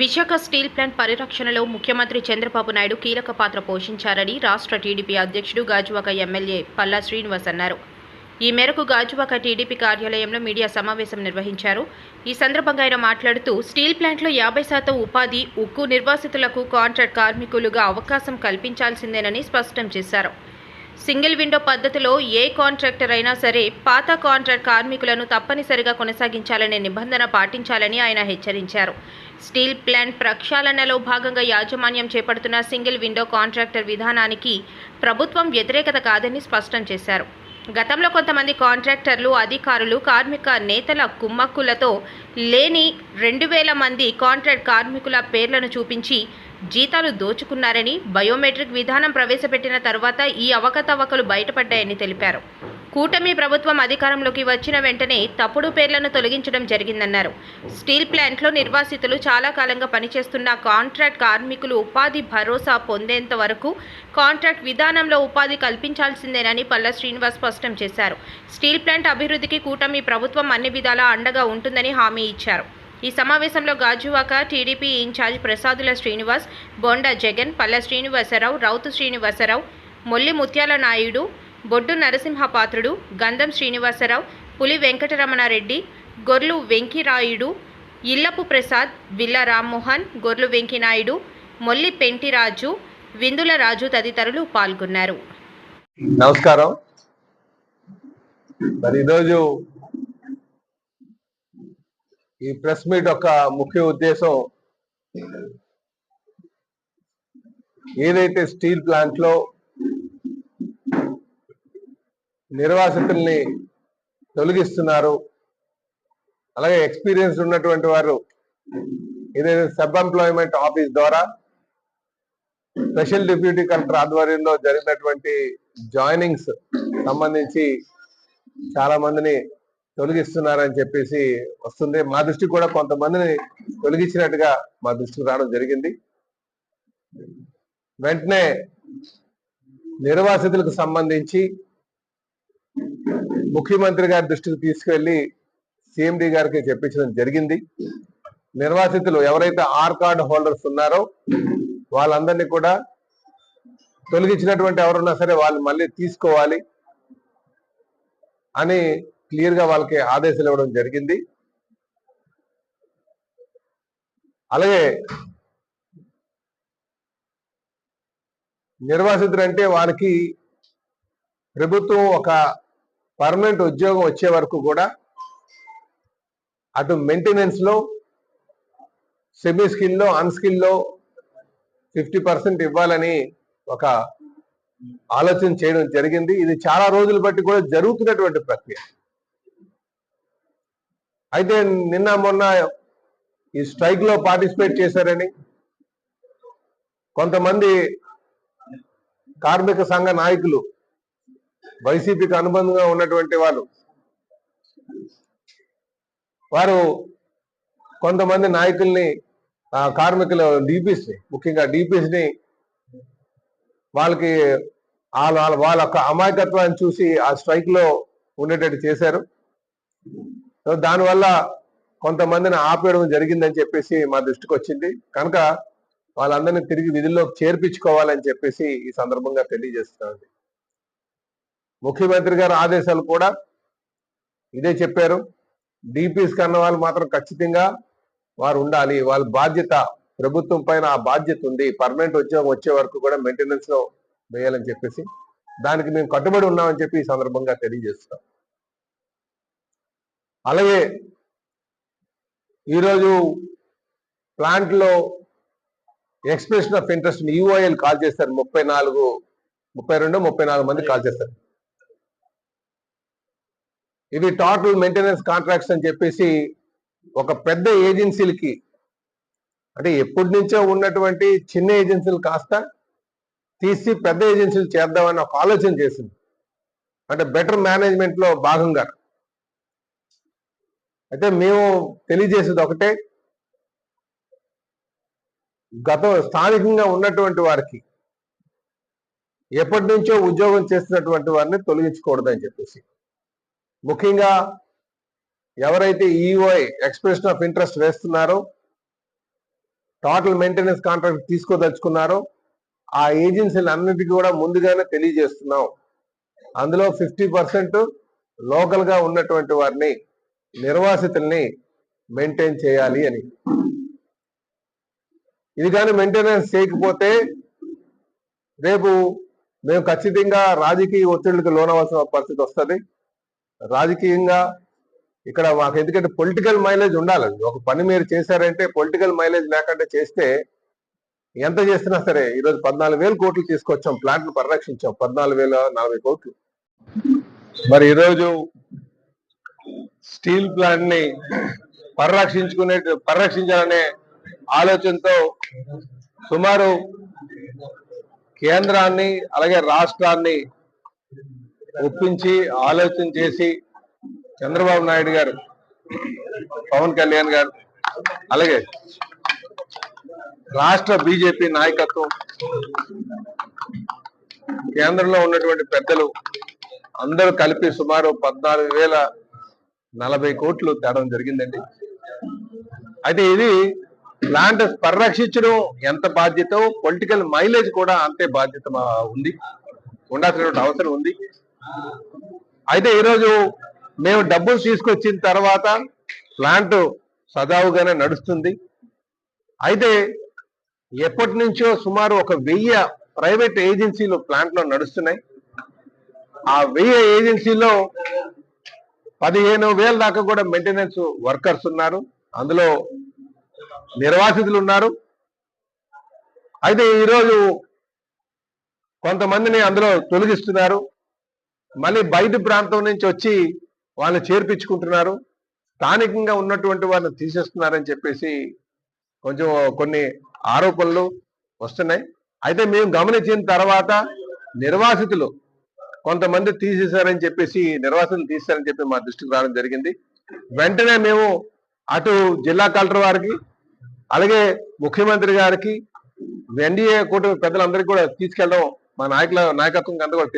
Visakha steel plant పరిరక్షణలో ముఖ్యమంత్రి చంద్రబాబు నాయుడు కీలక పాత్ర పోషించారని రాష్ట్ర టీడీపీ అధ్యక్షుడు గాజువాక ఎమ్మెల్యే పల్లా శ్రీనివాస్ అన్నారు. ఈ మేరకు గాజువాక టీడీపీ కార్యాలయంలో మీడియా సమావేశం నిర్వహించారు. ఈ సందర్భంగా ఆయన మాట్లాడుతూ స్టీల్ ప్లాంట్లో యాభై శాతం ఉపాధి ఉక్కు నిర్వాసితులకు కాంట్రాక్ట్ కార్మికులుగా అవకాశం కల్పించాల్సిందేనని స్పష్టం చేశారు. సింగిల్ విండో పద్ధతిలో ఏ కాంట్రాక్టర్ అయినా సరే పాత కాంట్రాక్ట్ కార్మికులను తప్పనిసరిగా కొనసాగించాలనే నిబంధన పాటించాలని ఆయన హెచ్చరించారు. స్టీల్ ప్లాంట్ ప్రక్షాళనలో భాగంగా యాజమాన్యం చేపడుతున్న సింగిల్ విండో కాంట్రాక్టర్ విధానానికి ప్రభుత్వం వ్యతిరేకత కాదని స్పష్టం చేశారు. గతంలో కొంతమంది కాంట్రాక్టర్లు అధికారులు కార్మిక నేతల కుమ్మక్కులతో లేని రెండు వేల మంది కాంట్రాక్ట్ కార్మికుల పేర్లను చూపించి జీతాలు దోచుకున్నారని బయోమెట్రిక్ విధానం ప్రవేశపెట్టిన తర్వాత ఈ అవకతవకలు బయటపడ్డాయని తెలిపారు. కూటమి ప్రభుత్వం అధికారంలోకి వచ్చిన వెంటనే తప్పుడు పేర్లను తొలగించడం జరిగిందన్నారు. స్టీల్ ప్లాంట్లో నిర్వాసితులు చాలా కాలంగా పనిచేస్తున్న కాంట్రాక్ట్ కార్మికులు ఉపాధి భరోసా పొందేంత వరకు కాంట్రాక్ట్ విధానంలో ఉపాధి కల్పించాల్సిందేనని పల్ల శ్రీనివాస్ స్పష్టం చేశారు. స్టీల్ ప్లాంట్ అభివృద్ధికి కూటమి ప్రభుత్వం అన్ని విధాలా అండగా ఉంటుందని హామీ ఇచ్చారు. ఈ సమావేశంలో గాజువాక టీడీపీ ఇన్ఛార్జ్ ప్రసాదుల శ్రీనివాస్ బొండా జగన్ పల్ల శ్రీనివాసరావు రౌతు శ్రీనివాసరావు మొల్లి ముత్యాల నాయుడు బొడ్డు నరసింహపాత్రుడు గంధం శ్రీనివాసరావు పులి వెంకటరమణారెడ్డి గొర్లు వెంకిరాయుడు ఇల్లపు ప్రసాద్ విల్ల రామ్మోహన్ గొర్లు వెంకినాయుడు మొల్లి పెంటిరాజు విందుల రాజు తదితరులు పాల్గొన్నారు. నమస్కారం. మరి ఈరోజు ఈ ప్రెస్ మీట్ యొక్క ముఖ్య ఉద్దేశం ఏదైతే స్టీల్ ప్లాంట్లో నిర్వాసితుల్ని తొలగిస్తున్నారు అలాగే ఎక్స్పీరియన్స్ ఉన్నటువంటి వారు ఏదైతే సబ్ ఎంప్లాయ్మెంట్ ఆఫీస్ ద్వారా స్పెషల్ డిప్యూటీ కలెక్టర్ ఆధ్వర్యంలో జరిగినటువంటి జాయినింగ్స్ సంబంధించి చాలా మందిని తొలగిస్తున్నారని చెప్పేసి వస్తుంది మా దృష్టికి కూడా కొంతమందిని తొలగించినట్టుగా మా దృష్టికి రావడం జరిగింది. వెంటనే నిర్వాసితులకు సంబంధించి ముఖ్యమంత్రి గారి దృష్టికి తీసుకెళ్ళి సిఎండి గారికి చెప్పించడం జరిగింది. నిర్వాసితులు ఎవరైతే ఆర్ కార్డు హోల్డర్స్ ఉన్నారో వాళ్ళందరినీ కూడా తొలగించినటువంటి ఎవరున్నా సరే వాళ్ళు మళ్ళీ తీసుకోవాలి అని క్లియర్గా వాళ్ళకి ఆదేశాలు ఇవ్వడం జరిగింది. అలాగే నిర్వాసితులు అంటే వారికి ప్రభుత్వం ఒక పర్మనెంట్ ఉద్యోగం వచ్చే వరకు కూడా అటు మెయింటెనెన్స్లో సెమీ స్కిల్లో అన్స్కిల్లో ఫిఫ్టీ పర్సెంట్ ఇవ్వాలని ఒక ఆలోచన చేయడం జరిగింది. ఇది చాలా రోజులు బట్టి కూడా జరుగుతున్నటువంటి ప్రక్రియ. అయితే నిన్న మొన్న ఈ స్ట్రైక్లో పార్టిసిపేట్ చేశారని కొంతమంది కార్మిక సంఘ నాయకులు వైసీపీకి అనుబంధంగా ఉన్నటువంటి వాళ్ళు వారు కొంతమంది నాయకుల్ని కార్మికుల డిపిఎస్ని ముఖ్యంగా డిపిఎస్ని వాళ్ళకి వాళ్ళ వాళ్ళ వాళ్ళ యొక్క అమాయకత్వాన్ని చూసి ఆ స్ట్రైక్లో ఉండేటట్టు చేశారు. సో దానివల్ల కొంతమందిని ఆపేయడం జరిగిందని చెప్పేసి మా దృష్టికి వచ్చింది. కనుక వాళ్ళందరినీ తిరిగి విధుల్లోకి చేర్పించుకోవాలని చెప్పేసి ఈ సందర్భంగా తెలియజేస్తున్నాను ముఖ్యమంత్రి గారి ఆదేశాలు కూడా ఇదే చెప్పారు. డిపిస్ కన్న వాళ్ళు మాత్రం ఖచ్చితంగా వారు ఉండాలి. వాళ్ళ బాధ్యత ప్రభుత్వం పైన ఆ బాధ్యత ఉంది. పర్మనెంట్ ఉద్యోగం వచ్చే వరకు కూడా మెయింటెనెన్స్లో వేయాలని చెప్పేసి దానికి మేము కట్టుబడి ఉన్నామని చెప్పి ఈ సందర్భంగా తెలియజేస్తాం అలాగే ఈరోజు ప్లాంట్లో expression of interest UIL call చేస్తారు. ముప్పై నాలుగు ముప్పై రెండు ముప్పై నాలుగు మంది కాల్ చేస్తారు. ఇవి టోటల్ మెయింటెనెన్స్ కాంట్రాక్ట్స్ అని చెప్పేసి ఒక పెద్ద ఏజెన్సీలకి అంటే ఎప్పటి నుంచో ఉన్నటువంటి చిన్న ఏజెన్సీలు కాస్త తీసి పెద్ద ఏజెన్సీలు చేద్దామని ఒక ఆలోచన చేసింది. అంటే బెటర్ మేనేజ్మెంట్లో భాగంగా. అయితే మేము తెలియజేసేది ఒకటే. గత స్థానికంగా ఉన్నటువంటి వారికి ఎప్పటి నుంచో ఉద్యోగం చేస్తున్నటువంటి వారిని తొలగించకూడదని చెప్పేసి. ముఖ్యంగా ఎవరైతే ఈఓఐ ఎక్స్ప్రెషన్ ఆఫ్ ఇంట్రెస్ట్ వేస్తున్నారో టోటల్ మెయింటెనెన్స్ కాంట్రాక్ట్ తీసుకోదలుచుకున్నారో ఆ ఏజెన్సీలు అన్నిటికీ కూడా ముందుగానే తెలియజేస్తున్నాం. అందులో ఫిఫ్టీ పర్సెంట్ లోకల్గా ఉన్నటువంటి వారిని నిర్వాసితుల్ని మెయింటైన్ చేయాలి అని. ఇది కానీ మెయింటెనెన్స్ చేయకపోతే రేపు మేము ఖచ్చితంగా రాజకీయ ఒత్తిళ్ళకు లోనవలసిన పరిస్థితి వస్తుంది. రాజకీయంగా ఇక్కడ మాకు ఎందుకంటే పొలిటికల్ మైలేజ్ ఉండాలండి. ఒక పని మీరు చేశారంటే పొలిటికల్ మైలేజ్ లేకుండా చేస్తే ఎంత చేసినా సరే ఈరోజు పద్నాలుగు వేల కోట్లు తీసుకొచ్చాం ప్లాంట్లు పరిరక్షించాం పద్నాలుగు వేల నలభై కోట్లు. మరి ఈరోజు స్టీల్ ప్లాంట్ని పరిరక్షించుకునే పరిరక్షించాలనే ఆలోచనతో సుమారు కేంద్రాన్ని అలాగే రాష్ట్రాన్ని ఒప్పించి ఆలోచన చేసి చంద్రబాబు నాయుడు గారు పవన్ కళ్యాణ్ గారు అలాగే రాష్ట్ర బీజేపీ నాయకత్వం కేంద్రంలో ఉన్నటువంటి పెద్దలు అందరూ కలిపి సుమారు పద్నాలుగు వేల నలభై కోట్లు తేడం జరిగిందండి. అయితే ఇది ప్లాంట్ పరిరక్షించడం ఎంత బాధ్యత? పొలిటికల్ మైలేజ్ కూడా అంతే బాధ్యత మా- ఉంది. ఉండాల్సినటువంటి అవసరం ఉంది. అయితే ఈరోజు మేము డబ్బులు తీసుకొచ్చిన తర్వాత ప్లాంట్ సజావుగానే నడుస్తుంది. అయితే ఎప్పటి నుంచో సుమారు ఒక వెయ్యి ప్రైవేట్ ఏజెన్సీలు ప్లాంట్లో నడుస్తున్నాయి. ఆ వెయ్యి ఏజెన్సీలో పదిహేను వేల దాకా కూడా మెయింటెనెన్స్ వర్కర్స్ ఉన్నారు. అందులో నిర్వాసితులు ఉన్నారు. అయితే ఈరోజు కొంతమందిని అందులో తొలగిస్తున్నారు. మళ్ళీ బయట ప్రాంతం నుంచి వచ్చి వాళ్ళని చేర్పించుకుంటున్నారు. స్థానికంగా ఉన్నటువంటి వాళ్ళని తీసేస్తున్నారని చెప్పేసి కొంచెం కొన్ని ఆరోపణలు వస్తున్నాయి. అయితే మేము గమనించిన తర్వాత నిర్వాసితులు కొంతమంది తీసేశారని చెప్పేసి నిర్వాసనలు తీశారని చెప్పి మా దృష్టికి రావడం జరిగింది. వెంటనే మేము అటు జిల్లా కలెక్టర్ వారికి అలాగే ముఖ్యమంత్రి గారికి ఎన్డీఏ కూటమి పెద్దలందరికీ కూడా తీసుకెళ్ళడం మా నాయకుల నాయకత్వం అంతా కూడా